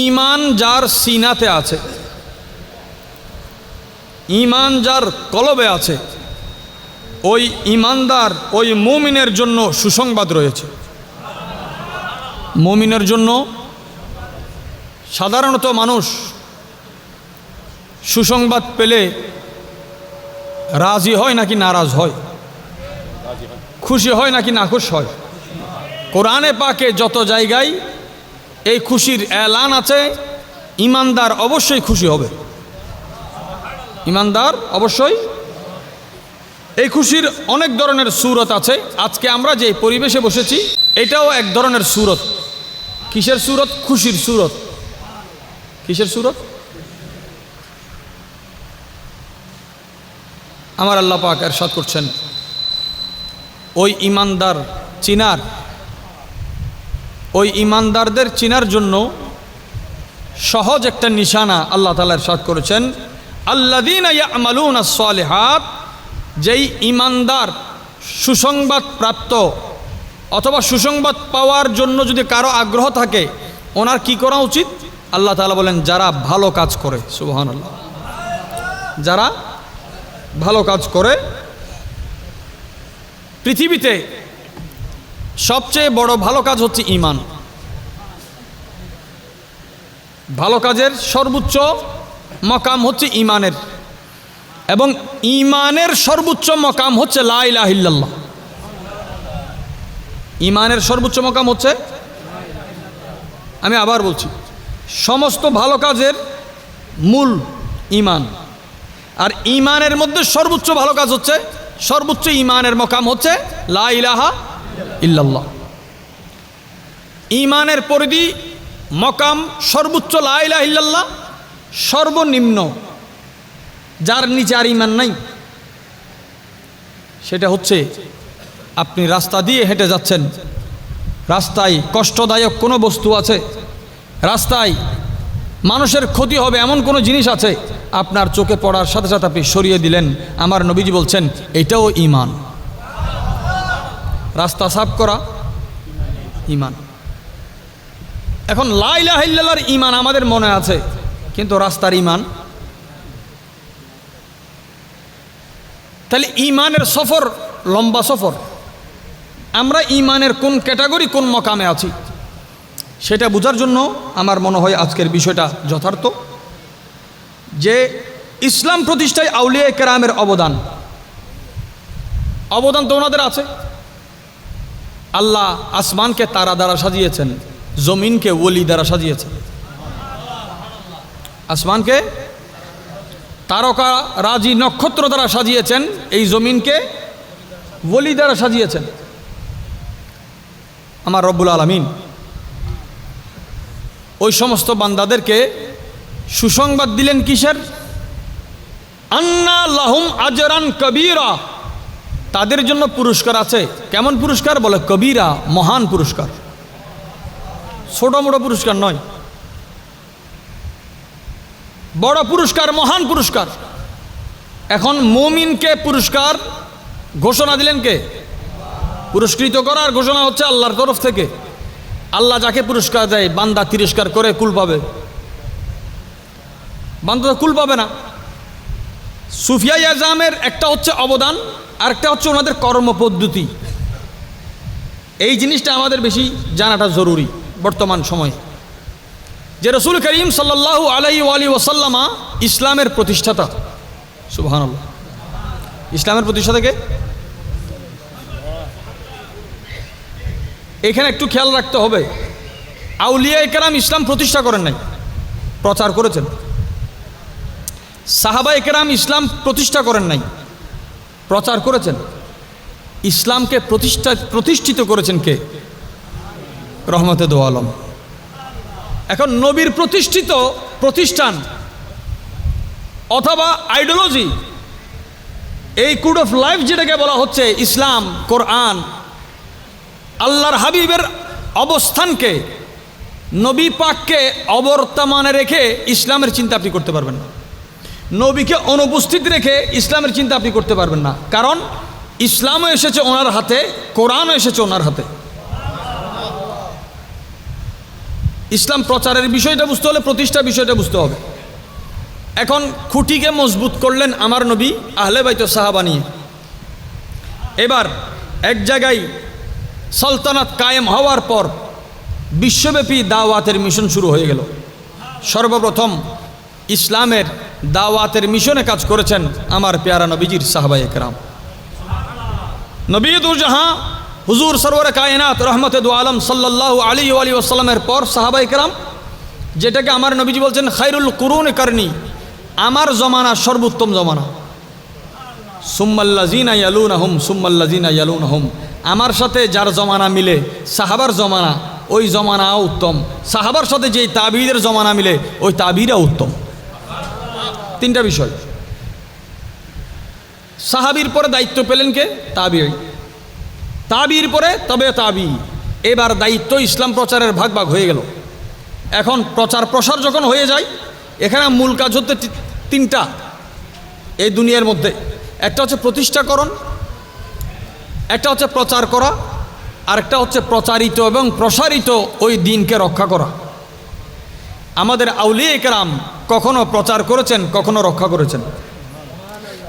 ইমান যার সিনাতে আছে, ইমান যার কলবে আছে, ওই ইমানদার, ওই মুমিনের জন্য সুসংবাদ রয়েছে। মুমিনের জন্য সাধারণত মানুষ সুসংবাদ পেলে রাজি হয় নাকি নারাজ হয়? খুশি হয় নাকি নাখুশ হয়? কোরআনে পাকে যত জায়গায় এই খুশির এলান আছে, ইমানদার অবশ্যই খুশি হবে। ইমানদার অবশ্যই। এই খুশির অনেক ধরনের সুরত আছে। আজকে আমরা যে পরিবেশে বসেছি, এটাও এক ধরনের সুরত। কিসের সুরত? খুশির সুরত। কিসের সুরত? আমার আল্লাহ পাক এরশাদ করছেন। ওই ইমানদার, চিনার ওই ইমানদারদের চিনার জন্য সহজ একটা নিশানা আল্লাহ তালা এরশাদ করেছেন আল্লাদিন আমালুন সালেহাত যেই ইমানদার সুসংবাদ প্রাপ্ত অথবা সুসংবাদ পাওয়ার জন্য যদি কারও আগ্রহ থাকে, ওনার কি করা উচিত? আল্লাহ তালা বলেন, যারা ভালো কাজ করে সুবহান আল্লাহ যারা ভালো কাজ করে, পৃথিবীতে সবচেয়ে বড় ভালো কাজ হচ্ছে ইমান ভালো কাজের সর্বোচ্চ মকাম হচ্ছে ইমানের এবং ইমানের সর্বোচ্চ মকাম হচ্ছে লাইলাহিল্লাহ ইমানের সর্বোচ্চ মকাম হচ্ছে? আমি আবার বলছি, সমস্ত ভালো কাজের মূল ইমান আর ইমানের মধ্যে সর্বোচ্চ ভালো কাজ হচ্ছে, সর্বোচ্চ ইমানের মকাম হচ্ছে লা ইলাহা ইল্লাল্লাহ। ইমানের পরিধি মকাম সর্বোচ্চ লা ইলাহা ইল্লাল্লাহ, সর্বনিম্ন, যার নিচে আর ইমান নাই। সেটা হচ্ছে আপনি রাস্তা দিয়ে হেঁটে যাচ্ছেন, রাস্তায় কষ্টদায়ক কোনো বস্তু আছে, রাস্তায় মানুষের ক্ষতি হবে এমন কোনো জিনিস আছে, আপনার চোখে পড়ার সাথে সাথে আপনি সরিয়ে দিলেন। আমার নবীজি বলছেন, এটাও ইমান রাস্তা সাফ করা ইমান এখন লাইলাহিল্লার ইমান আমাদের মনে আছে, কিন্তু রাস্তার ইমান তাহলে ইমানের সফর লম্বা সফর। আমরা ইমানের কোন ক্যাটাগরি, কোন মকামে আছি? সেটা বোঝার জন্য আমার মনে হয় আজকের বিষয়টা যথার্থ। যে ইসলাম প্রতিষ্ঠায় আউলিয়া কেরামের অবদান। অবদান তো ওনাদের আছে। আল্লাহ আসমানকে তারা দ্বারা সাজিয়েছেন। জমিনকে ওলি দ্বারা সাজিয়েছেন আসমানকে তারকা রাজি নক্ষত্র দ্বারা সাজিয়েছেন, এই জমিনকে ওলি দ্বারা সাজিয়েছেন। আমার রব্বুল আলমিন, ওই সমস্ত বান্দাদেরকে সুসংবাদ দিলেন কিসের? আন্না লাহুম আজরান কবিরা। তাদের জন্য পুরস্কার আছে। কেমন পুরস্কার? বলে কবিরা, মহান পুরস্কার। ছোট মোটো পুরস্কার নয়। বড় পুরস্কার, মহান পুরস্কার। এখন মুমিনকে পুরস্কার ঘোষণা দিলেন কে? পুরস্কৃত করার ঘোষণা হচ্ছে আল্লাহর তরফ থেকে। আল্লাহ যাকে পুরস্কার দেয়, বান্দা তিরস্কার করে কুল পাবে। বান্দা তো কুল পাবে না। সুফিয়া ইয়াজামের একটা হচ্ছে অবদান, আরেকটা হচ্ছে ওনাদের কর্মপদ্ধতি। এই জিনিসটা আমাদের বেশি জানাটা জরুরি। বর্তমান সময়ে। যে রসুল করিম সাল্লাল্লাহু আলাই আলী ওসাল্লামা ইসলামের প্রতিষ্ঠাতা। সুবহান ইসলামের প্রতিষ্ঠাতাকে এখানে একটু খেয়াল রাখতে হবে। আউলিয়া একরাম ইসলাম প্রতিষ্ঠা করেন নাই, প্রচার করেছেন। সাহাবা একরাম ইসলাম প্রতিষ্ঠা করেন নাই, প্রচার করেছেন। ইসলামকে প্রতিষ্ঠা প্রতিষ্ঠিত করেছেন কে? রহমতে দো আলম। এখন নবীর প্রতিষ্ঠিত প্রতিষ্ঠান অথবা আইডিওলজি, এই কুড অফ লাইফ যেটাকে বলা হচ্ছে ইসলাম, কোরআন, আল্লাহর হাবিবের অবস্থানকে নবী পাককে অবর্তমানে রেখে ইসলামের চিন্তা আপনি করতে পারবেন না। নবীকে অনুপস্থিত রেখে ইসলামের চিন্তা আপনি করতে পারবেন না। কারণ ইসলামও এসেছে ওনার হাতে, কোরআনও এসেছে ওনার হাতে। ইসলাম প্রচারের বিষয়টা বুঝতে হলে, প্রতিষ্ঠা বিষয়টা বুঝতে হবে। এখন খুঁটিকে মজবুত করলেন আমার নবী আহলে বাইত সাহাবা নিয়ে। এবার এক জায়গায় সালতানাত কায়েম হওয়ার পর বিশ্বব্যাপী দাওয়াতের মিশন শুরু হয়ে গেল। সর্বপ্রথম ইসলামের দাওয়াতের মিশনে কাজ করেছেন আমার পেয়ারা নবীজির সাহাবাই একরাম নবীদুর জাহাঁ হুজুর সরোয়ার কায়নাত রহমত দু আলম সাল্লাহ আলী আলী ওসালামের পর সাহাবাই একরাম যেটাকে আমার নবীজি বলছেন খাইরুল কুরুন করনি, আমার জমানা সর্বোত্তম জমানা। সুম্মাল্লাজিনা ইয়ালুন আহম আমার সাথে যার জমানা মিলে, সাহাবার জমানা, ওই জমানাও উত্তম। সাহাবার সাথে যেই তাবিদের জমানা মিলে, ওই তাবিরা উত্তম। তিনটা বিষয়। সাহাবির পরে দায়িত্ব পেলেন কে? তাবি তাবির পরে তবে তাবি। এবার দায়িত্ব ইসলাম প্রচারের ভাগ ভাগ হয়ে গেল। এখন প্রচার প্রসার যখন হয়ে যায়, এখানে মূল কাজ হচ্ছে তিনটা এই দুনিয়ার মধ্যে। একটা হচ্ছে প্রতিষ্ঠাকরণ, একটা হচ্ছে প্রচার করা, আরেকটা হচ্ছে প্রচারিত এবং প্রসারিত ওই দিনকে রক্ষা করা। আমাদের আউলি একরাম কখনো প্রচার করেছেন, কখনো রক্ষা করেছেন।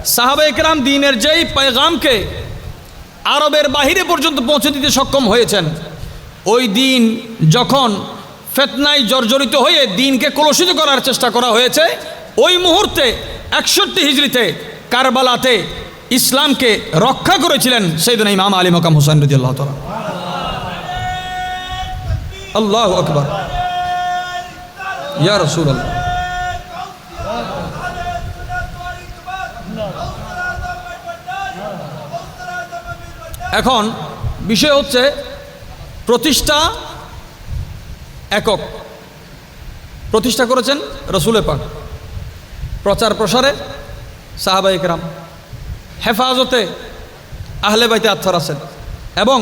সাহাবা একরাম দিনের যেই পেগামকে আরবের বাহিরে পর্যন্ত পৌঁছে দিতে সক্ষম হয়েছেন। ওই দিন যখন ফেতনায় জর্জরিত হয়ে দিনকে কলুষিত করার চেষ্টা করা হয়েছে, ওই মুহূর্তে একষট্টি হিজড়িতে কারবালাতে ইসলামকে রক্ষা করেছিলেন সেই দিন ইমাম আলী মকাম হুসাইন রদি আল্লাহ তালা আল্লাহ আকবর। ইয়া রসুল আল্লাহ এখন বিষয় হচ্ছে প্রতিষ্ঠা একক। প্রতিষ্ঠা করেছেন রসুলে পাক। প্রচার প্রসারে সাহাবা একরাম হেফাজতে আহলে বাইতে আত্মার আছেন এবং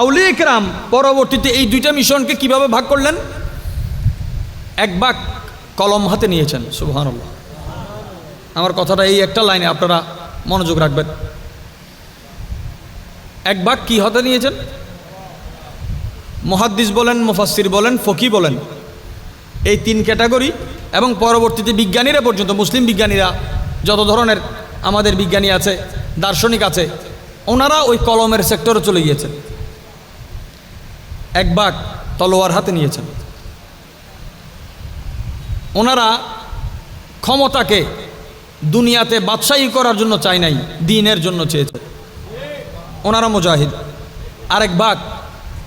আউলি একরাম পরবর্তীতে এই দুইটা মিশনকে কীভাবে ভাগ করলেন? এক ভাগ কলম হাতে নিয়েছেন সুবহান আমার কথাটা এই একটা লাইনে আপনারা মনোযোগ রাখবেন। এক ভাগ কি হতে নিয়েছেন? মহাদ্দিস বলেন মুফাসির বলেন, ফকি বলেন, এই তিন ক্যাটাগরি এবং পরবর্তীতে বিজ্ঞানীরা পর্যন্ত, মুসলিম বিজ্ঞানীরা যত ধরনের আমাদের বিজ্ঞানী আছে, দার্শনিক আছে, ওনারা ওই কলমের সেক্টরে চলে গিয়েছেন। এক ভাগ তলোয়ার হাতে নিয়েছেন। ওনারা ক্ষমতাকে দুনিয়াতে বাদশাহী করার জন্য চায় নাই, দিনের জন্য চেয়েছে ওনারা মুজাহিদ। আরেক ভাগ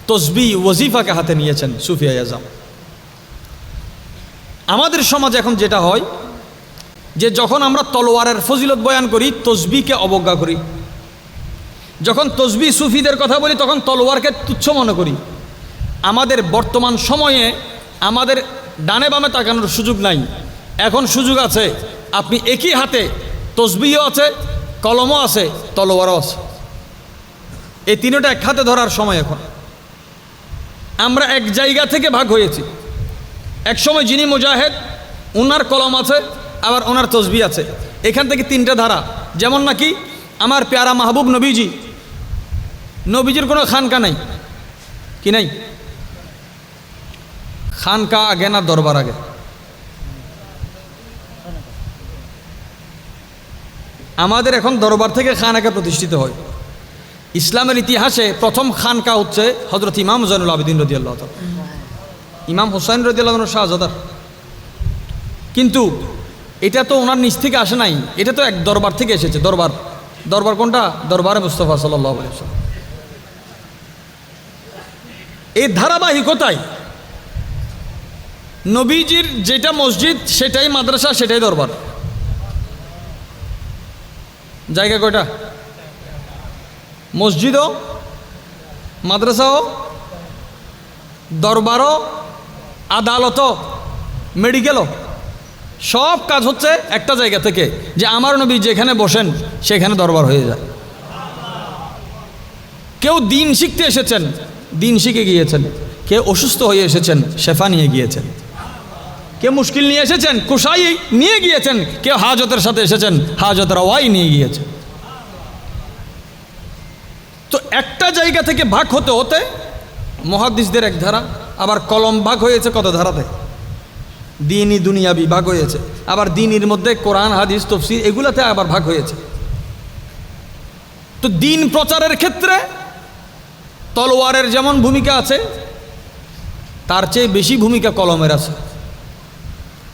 তসবি ওজিফাকে হাতে নিয়েছেন সুফিয়া আজম আমাদের সমাজে এখন যেটা হয়, যে যখন আমরা তলোয়ারের ফজিলত বয়ান করি, তসবিকে অবজ্ঞা করি। যখন তসবি সুফিদের কথা বলি, তখন তলোয়ারকে তুচ্ছ মনে করি। আমাদের বর্তমান সময়ে আমাদের ডানে বামে তাকানোর সুযোগ নাই। এখন সুযোগ আছে, আপনি একই হাতে তসবিও আছে, কলমও আছে, তলোয়ারও আছে। এই তিনটা এক হাতে ধরার সময় এখন। আমরা এক জায়গা থেকে ভাগ হয়েছি। এক সময় যিনি মুজাহেদ ওনার কলম আছে, আবার ওনার তসবি আছে। এখান থেকে তিনটা ধারা। যেমন নাকি আমার প্যারা মাহবুব নবীজি। নবীজির কোনো খানকা নাই। কি নাই? খানকা আগে না দরবার আগে? আমাদের এখন দরবার থেকে খানাকে প্রতিষ্ঠিত হয়। ইসলামের ইতিহাসে প্রথম খানকা হচ্ছে হজরত ইমাম জৈনুল আবেদিন রদি আল্লাহ ইমাম হোসাইন রদি আল্লাহ শাহজাদার। কিন্তু এটা তো ওনার নিচ থেকে আসে নাই, এটা তো এক দরবার থেকে এসেছে, দরবার। দরবার কোনটা? দরবারে মুস্তফা সাল্লাহ এই ধারাবাহিকতায় নবীজির যেটা মসজিদ, সেটাই মাদ্রাসা, সেটাই দরবার। জায়গা কয়টা? মসজিদও, মাদ্রাসাও, দরবারও, আদালতও, মেডিকেলও, সব কাজ হচ্ছে একটা জায়গা থেকে যে আমার নবী যেখানে বসেন সেখানে দরবার হয়ে যায়। কেউ দিন শিখতে এসেছেন, দিন শিখে গিয়েছেন। কেউ অসুস্থ হয়ে এসেছেন, শেফা নিয়ে গিয়েছেন। কেউ মুশকিল নিয়ে এসেছেন, কুশাই নিয়ে গিয়েছেন, কেউ হাজতের সাথে এসেছেন, হাজতের আওয়াই নিয়ে গিয়েছেন তো একটা জায়গা থেকে ভাগ হতে হতে মহাদিসদের এক ধারা, আবার কলম ভাগ হয়েছে কত ধারাতে? দিনই দুনিয়াবি ভাগ হয়েছে, আবার দিনের মধ্যে কোরআন, হাদিস, তফসির এগুলাতে আবার ভাগ হয়েছে। তো দিন প্রচারের ক্ষেত্রে তলোয়ারের যেমন ভূমিকা আছে, তার চেয়ে বেশি ভূমিকা কলমের আছে।